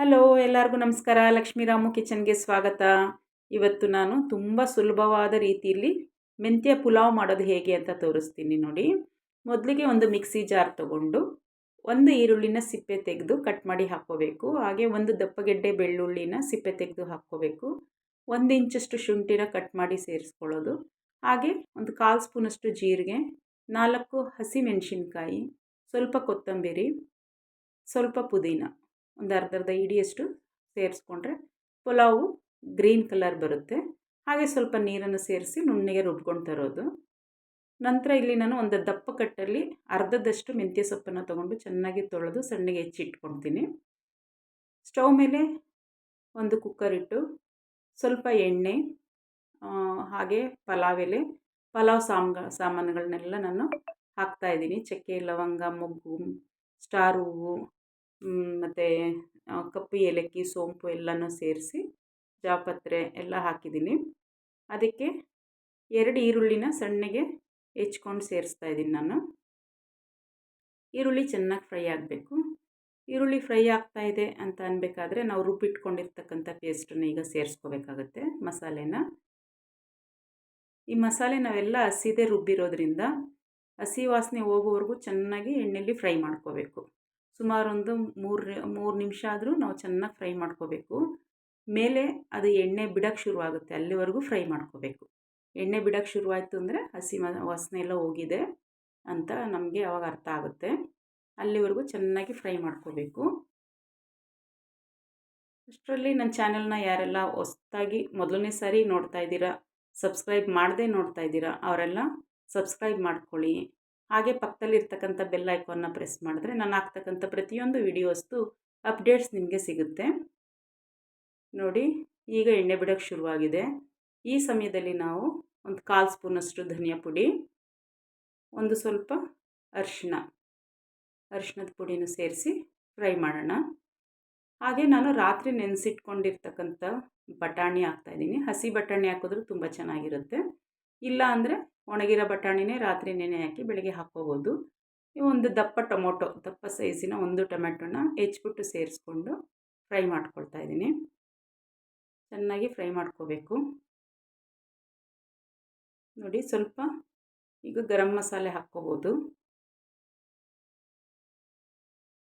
Hello, ಎಲ್ಲರಿಗೂ ನಮಸ್ಕಾರ. ಲಕ್ಷ್ಮೀರಾಮು ಕಿಚನ್ಗೆ ಸ್ವಾಗತ. ಇವತ್ತು ನಾನು ತುಂಬ ಸುಲಭವಾದ ರೀತಿಯಲ್ಲಿ ಮೆಂತ್ಯ ಪುಲಾವ್ ಮಾಡೋದು ಹೇಗೆ ಅಂತ ತೋರಿಸ್ತೀನಿ ನೋಡಿ. ಮೊದಲಿಗೆ ಒಂದು ಮಿಕ್ಸಿ ಜಾರ್ ತಗೊಂಡು ಒಂದು ಈರುಳ್ಳಿನ ಸಿಪ್ಪೆ ತೆಗೆದು ಕಟ್ ಮಾಡಿ ಹಾಕ್ಕೋಬೇಕು. ಹಾಗೆ ಒಂದು ದಪ್ಪಗೆಡ್ಡೆ ಬೆಳ್ಳುಳ್ಳಿನ ಸಿಪ್ಪೆ ತೆಗೆದು ಹಾಕ್ಕೋಬೇಕು. ಒಂದು ಇಂಚಷ್ಟು ಶುಂಠಿನ ಕಟ್ ಮಾಡಿ ಸೇರಿಸ್ಕೊಳ್ಳೋದು. ಹಾಗೆ ಒಂದು ಕಾಲು ಸ್ಪೂನಷ್ಟು ಜೀರಿಗೆ, ನಾಲ್ಕು ಹಸಿ ಮೆಣಸಿನ್ಕಾಯಿ ಸ್ವಲ್ಪ ಕೊತ್ತಂಬರಿ, ಸ್ವಲ್ಪ ಪುದೀನ. ಒಂದು ಅರ್ಧ ಅರ್ಧ ಇಡಿಯಷ್ಟು ಸೇರಿಸ್ಕೊಂಡ್ರೆ ಪುಲಾವು ಗ್ರೀನ್ ಕಲರ್ ಬರುತ್ತೆ. ಹಾಗೆ ಸ್ವಲ್ಪ ನೀರನ್ನು ಸೇರಿಸಿ ನುಣ್ಣಗೆ ರುಬ್ಕೊಂಡು ತರೋದು. ನಂತರ ಇಲ್ಲಿ ನಾನು ಒಂದು ದಪ್ಪ ಕಟ್ಟಲ್ಲಿ ಅರ್ಧದಷ್ಟು ಮೆಂತ್ಯ ಸೊಪ್ಪನ್ನು ತೊಗೊಂಡು ಚೆನ್ನಾಗಿ ತೊಳೆದು ಸಣ್ಣಗೆ ಹೆಚ್ಚಿಟ್ಕೊಳ್ತೀನಿ ಸ್ಟವ್ ಮೇಲೆ ಒಂದು ಕುಕ್ಕರ್ ಇಟ್ಟು ಸ್ವಲ್ಪ ಎಣ್ಣೆ ಹಾಗೆ ಪಲಾವ್ ಎಲೆ, ಪಲಾವ್ ಸಾಮ್ಗ, ಸಾಮಾನುಗಳನ್ನೆಲ್ಲ ನಾನು ಹಾಕ್ತಾಯಿದ್ದೀನಿ ಚಕ್ಕೆ, ಲವಂಗ, ಮೊಗ್ಗು, ಸ್ಟಾರ್ ಹೂವು ಮತ್ತು ಕಪ್ಪು ಏಲಕ್ಕಿ, ಸೋಂಪು ಎಲ್ಲನೂ ಸೇರಿಸಿ ಜಾಪತ್ರೆ ಎಲ್ಲ ಹಾಕಿದ್ದೀನಿ. ಅದಕ್ಕೆ ಎರಡು ಈರುಳ್ಳಿನ ಸಣ್ಣಗೆ ಹೆಚ್ಕೊಂಡು ಸೇರಿಸ್ತಾ ಇದ್ದೀನಿ ನಾನು. ಈರುಳ್ಳಿ ಚೆನ್ನಾಗಿ ಫ್ರೈ ಆಗಬೇಕು. ಈರುಳ್ಳಿ ಫ್ರೈ ಆಗ್ತಾ ಇದೆ ಅಂತ ಅನ್ಬೇಕಾದ್ರೆ ನಾವು ರುಬ್ಬಿಟ್ಕೊಂಡಿರ್ತಕ್ಕಂಥ ಪೇಸ್ಟನ್ನು ಈಗ ಸೇರಿಸ್ಕೋಬೇಕಾಗತ್ತೆ ಮಸಾಲೆನ. ಈ ಮಸಾಲೆ ನಾವೆಲ್ಲ ಹಸಿದೇ ರುಬ್ಬಿರೋದ್ರಿಂದ ಹಸಿ ವಾಸನೆ ಹೋಗೋವರೆಗೂ ಚೆನ್ನಾಗಿ ಎಣ್ಣೆಯಲ್ಲಿ ಫ್ರೈ ಮಾಡ್ಕೋಬೇಕು. ಸುಮಾರು ಒಂದು ಮೂರು ಮೂರು ನಿಮಿಷ ಆದರೂ ನಾವು ಚೆನ್ನಾಗಿ ಫ್ರೈ ಮಾಡ್ಕೋಬೇಕು. ಮೇಲೆ ಅದು ಎಣ್ಣೆ ಬಿಡೋಕ್ಕೆ ಶುರುವಾಗುತ್ತೆ, ಅಲ್ಲಿವರೆಗೂ ಫ್ರೈ ಮಾಡ್ಕೋಬೇಕು. ಎಣ್ಣೆ ಬಿಡೋಕ್ಕೆ ಶುರುವಾಯಿತು ಅಂದರೆ ಹಸಿ ಮ, ವಾಸನೆ ಎಲ್ಲ ಹೋಗಿದೆ ಅಂತ ನಮಗೆ ಅವಾಗ ಅರ್ಥ ಆಗುತ್ತೆ. ಅಲ್ಲಿವರೆಗೂ ಚೆನ್ನಾಗಿ ಫ್ರೈ ಮಾಡ್ಕೋಬೇಕು. ಅಷ್ಟರಲ್ಲಿ ನನ್ನ ಚಾನೆಲ್ನ ಯಾರೆಲ್ಲ ಹೊಸ್ದಾಗಿ ಮೊದಲನೇ ಸಾರಿ ನೋಡ್ತಾ ಇದ್ದೀರಾ, ಸಬ್ಸ್ಕ್ರೈಬ್ ಮಾಡದೇ ನೋಡ್ತಾ ಇದ್ದೀರಾ, ಅವರೆಲ್ಲ ಸಬ್ಸ್ಕ್ರೈಬ್ ಮಾಡ್ಕೊಳ್ಳಿ. ಹಾಗೆ ಪಕ್ಕದಲ್ಲಿರ್ತಕ್ಕಂಥ ಬೆಲ್ ಐಕಾನ್ನ ಪ್ರೆಸ್ ಮಾಡಿದ್ರೆ ನಾನು ಹಾಕ್ತಕ್ಕಂಥ ಪ್ರತಿಯೊಂದು ವಿಡಿಯೋಸ್ದು ಅಪ್ಡೇಟ್ಸ್ ನಿಮಗೆ ಸಿಗುತ್ತೆ. ನೋಡಿ, ಈಗ ಎಣ್ಣೆ ಬಿಡೋಕ್ಕೆ ಶುರುವಾಗಿದೆ. ಈ ಸಮಯದಲ್ಲಿ ನಾವು ಒಂದು ಕಾಲು ಸ್ಪೂನಷ್ಟು ಧನಿಯಾ ಪುಡಿ, ಒಂದು ಸ್ವಲ್ಪ ಅರಿಶಿಣ, ಅರಿಶಿಣದ ಪುಡಿನ ಸೇರಿಸಿ ಫ್ರೈ ಮಾಡೋಣ. ಹಾಗೆ ನಾನು ರಾತ್ರಿ ನೆನೆಸಿಟ್ಕೊಂಡಿರ್ತಕ್ಕಂಥ ಬಟಾಣಿ ಹಾಕ್ತಾಯಿದ್ದೀನಿ ಹಸಿ ಬಟಾಣಿ ಹಾಕಿದ್ರೂ ತುಂಬ ಚೆನ್ನಾಗಿರುತ್ತೆ. ಇಲ್ಲ ಅಂದರೆ ಒಣಗಿರೋ ಬಟಾಣಿನೇ ರಾತ್ರಿ ನೆನೆ ಹಾಕಿ ಬೆಳಗ್ಗೆ ಹಾಕ್ಕೋಬೋದು. ಒಂದು ದಪ್ಪ ಟೊಮೊಟೊ, ದಪ್ಪ ಸೈಜಿನ ಒಂದು ಟೊಮೆಟೊನ ಹೆಚ್ಚಿಬಿಟ್ಟು ಸೇರಿಸ್ಕೊಂಡು ಫ್ರೈ ಮಾಡ್ಕೊಳ್ತಾ ಇದ್ದೀನಿ. ಚೆನ್ನಾಗಿ ಫ್ರೈ ಮಾಡ್ಕೋಬೇಕು. ನೋಡಿ ಸ್ವಲ್ಪ ಈಗ ಗರಂ ಮಸಾಲೆ ಹಾಕ್ಕೋಬೋದು.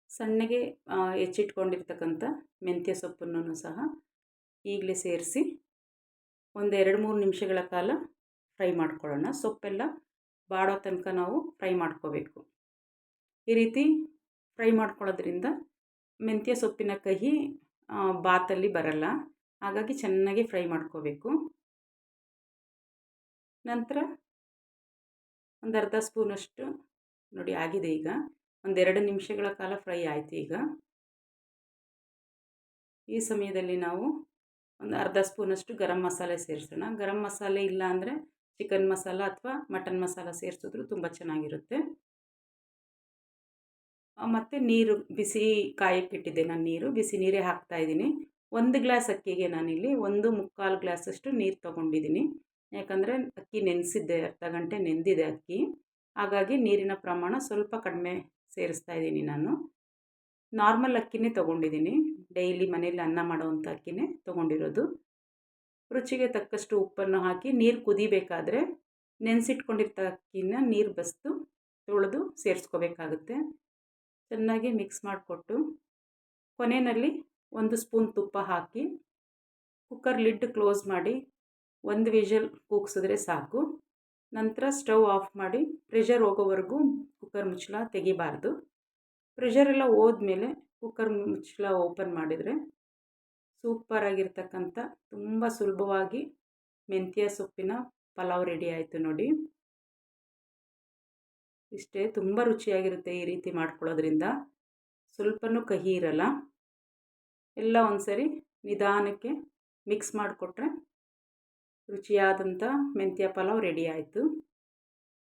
ಸಣ್ಣಗೆ ಹೆಚ್ಚಿಟ್ಕೊಂಡಿರ್ತಕ್ಕಂಥ ಮೆಂತ್ಯ ಸೊಪ್ಪನ್ನು ಸಹ ಈಗಲೇ ಸೇರಿಸಿ ಒಂದು ಎರಡು ಮೂರು ನಿಮಿಷಗಳ ಕಾಲ ಫ್ರೈ ಮಾಡ್ಕೊಳ್ಳೋಣ. ಸೊಪ್ಪೆಲ್ಲ ಬಾಡೋ ತನಕ ನಾವು ಫ್ರೈ ಮಾಡ್ಕೋಬೇಕು. ಈ ರೀತಿ ಫ್ರೈ ಮಾಡ್ಕೊಳ್ಳೋದ್ರಿಂದ ಮೆಂತ್ಯ ಸೊಪ್ಪಿನ ಕಹಿ ಬಾತಲ್ಲಿ ಬರಲ್ಲ. ಹಾಗಾಗಿ ಚೆನ್ನಾಗಿ ಫ್ರೈ ಮಾಡ್ಕೋಬೇಕು. ನಂತರ ಒಂದು ಅರ್ಧ ಸ್ಪೂನಷ್ಟು, ನೋಡಿ ಆಗಿದೆ ಈಗ ಒಂದೆರಡು ನಿಮಿಷಗಳ ಕಾಲ ಫ್ರೈ ಆಯಿತು ಈಗ. ಈ ಸಮಯದಲ್ಲಿ ನಾವು ಒಂದು ಅರ್ಧ ಸ್ಪೂನಷ್ಟು ಗರಂ ಮಸಾಲೆ ಸೇರಿಸೋಣ. ಗರಂ ಮಸಾಲೆ ಇಲ್ಲ ಅಂದರೆ ಚಿಕನ್ ಮಸಾಲ ಅಥವಾ ಮಟನ್ ಮಸಾಲ ಸೇರಿಸಿದ್ರು ತುಂಬ ಚೆನ್ನಾಗಿರುತ್ತೆ. ಮತ್ತು ನೀರು, ಬಿಸಿ ಕಾಯಕ್ಕಿಟ್ಟಿದ್ದೆ ನಾನು ನೀರು. ಬಿಸಿ ನೀರೇ ಹಾಕ್ತಾಯಿದ್ದೀನಿ ಒಂದು ಗ್ಲಾಸ್ ಅಕ್ಕಿಗೆ ನಾನಿಲ್ಲಿ ಒಂದು ಮುಕ್ಕಾಲು ಗ್ಲಾಸಷ್ಟು ನೀರು ತೊಗೊಂಡಿದ್ದೀನಿ. ಯಾಕಂದರೆ ಅಕ್ಕಿ ನೆನೆಸಿದ್ದೆ, ಅರ್ಧ ಗಂಟೆ ನೆಂದಿದೆ ಅಕ್ಕಿ. ಹಾಗಾಗಿ ನೀರಿನ ಪ್ರಮಾಣ ಸ್ವಲ್ಪ ಕಡಿಮೆ ಸೇರಿಸ್ತಾ ಇದ್ದೀನಿ ನಾನು. ನಾರ್ಮಲ್ ಅಕ್ಕಿನೇ ತೊಗೊಂಡಿದ್ದೀನಿ. ಡೈಲಿ ಮನೇಲಿ ಅನ್ನ ಮಾಡೋವಂಥ ಅಕ್ಕಿನೇ ತೊಗೊಂಡಿರೋದು. ರುಚಿಗೆ ತಕ್ಕಷ್ಟು ಉಪ್ಪನ್ನು ಹಾಕಿ ನೀರು ಕುದಿಬೇಕಾದ್ರೆ ನೆನೆಸಿಟ್ಕೊಂಡಿರ್ತ ಅಕ್ಕಿನ ನೀರು ಬಸಿದು ತೊಳೆದು ಸೇರಿಸ್ಕೋಬೇಕಾಗುತ್ತೆ. ಚೆನ್ನಾಗಿ ಮಿಕ್ಸ್ ಮಾಡಿಕೊಟ್ಟು ಕೊನೆಯಲ್ಲಿ ಒಂದು ಸ್ಪೂನ್ ತುಪ್ಪ ಹಾಕಿ ಕುಕ್ಕರ್ ಲಿಡ್ ಕ್ಲೋಸ್ ಮಾಡಿ ಒಂದು ವಿಷಲ್ ಕೂಗಿಸಿದ್ರೆ ಸಾಕು. ನಂತರ ಸ್ಟವ್ ಆಫ್ ಮಾಡಿ ಪ್ರೆಷರ್ ಹೋಗೋವರೆಗೂ ಕುಕ್ಕರ್ ಮುಚ್ಚಳ ತೆಗಿಬಾರ್ದು. ಪ್ರೆಷರೆಲ್ಲ ಹೋದ್ಮೇಲೆ ಕುಕ್ಕರ್ ಮುಚ್ಚಳ ಓಪನ್ ಮಾಡಿದರೆ ಸೂಪರಾಗಿರ್ತಕ್ಕಂಥ, ತುಂಬ ಸುಲಭವಾಗಿ ಮೆಂತ್ಯ ಸೊಪ್ಪಿನ ಪಲಾವ್ ರೆಡಿ ಆಯಿತು ನೋಡಿ. ಇಷ್ಟೇ, ತುಂಬ ರುಚಿಯಾಗಿರುತ್ತೆ ಈ ರೀತಿ ಮಾಡ್ಕೊಳ್ಳೋದ್ರಿಂದ. ಸ್ವಲ್ಪನೂ ಕಹಿ ಇರಲ್ಲ. ಎಲ್ಲ ಒಂದ್ಸರಿ ನಿಧಾನಕ್ಕೆ ಮಿಕ್ಸ್ ಮಾಡಿಕೊಟ್ರೆ ರುಚಿಯಾದಂಥ ಮೆಂತ್ಯ ಪಲಾವ್ ರೆಡಿ ಆಯಿತು.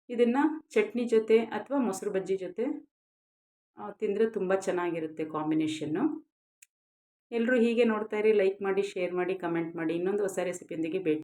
ಇದನ್ನು ಚಟ್ನಿ ಜೊತೆ ಅಥವಾ ಮೊಸರು ಬಜ್ಜಿ ಜೊತೆ ತಿಂದರೆ ತುಂಬ ಚೆನ್ನಾಗಿರುತ್ತೆ ಕಾಂಬಿನೇಷನ್ನು. ಎಲ್ಲರೂ ಹೀಗೆ ನೋಡ್ತಾ ಇರಿ ಲೈಕ್ ಮಾಡಿ ಶೇರ್ ಮಾಡಿ ಕಮೆಂಟ್ ಮಾಡಿ ಇನ್ನೊಂದು ಹೊಸ ರೆಸಿಪಿಯೊಂದಿಗೆ ಭೇಟಿ.